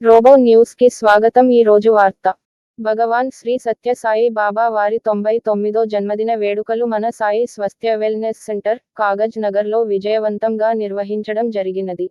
Robo న్యూస్కి స్వాగతం ఈ రోజు వార్త. భగవాన్ శ్రీ సత్య సాయి బాబా వారి తొంభై తొమ్మిదో జన్మదిన వేడుకలు మన సాయి స్వస్థ్య వెల్నెస్ సెంటర్ కాగజ్ నగర్లో విజయవంతంగా నిర్వహించడం జరిగినది.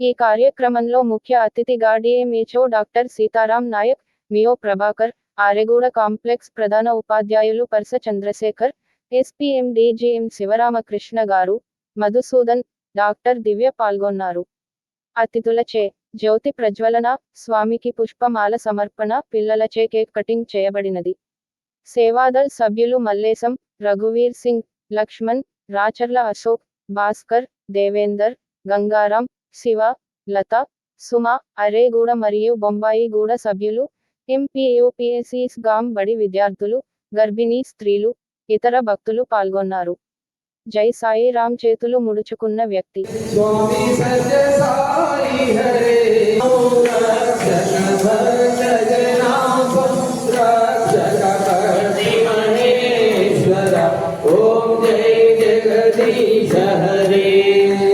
ఈ కార్యక్రమంలో ముఖ్య అతిథిగా DMHO doctor Sitaram Nayak MEO Prabhakar Areguda complex ప్రధాన ఉపాధ్యాయులు పర్స Chandrasekhar SPM DGM Sivaramakrishna garu Madhusudan doctor దివ్య పాల్గొన్నారు. అతిథులచే జ్యోతి ప్రజ్వలన స్వామికి పుష్పమాల సమర్పణ పిల్లలచే కేక్ కటింగ్ చేయబడినది. సేవాదల్ సభ్యులు మల్లేశం రఘువీర్ సింగ్ లక్ష్మణ్ రాచర్ల అశోక్ భాస్కర్ దేవేందర్ గంగారాం శివ లత సుమ అరేగూడ మరియు బొంబాయిగూడ సభ్యులు ఎంపీయూపీఎస్ఈస్ గాం బడి విద్యార్థులు గర్భిణీ స్త్రీలు ఇతర భక్తులు పాల్గొన్నారు. జై సాయిరామ్ చేతులు ముడుచుకున్న వ్యక్తి. ఓం జై జగదీశ హరే.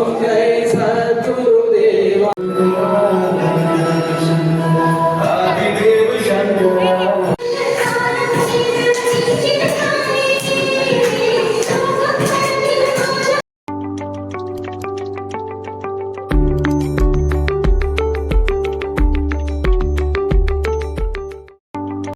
Okay.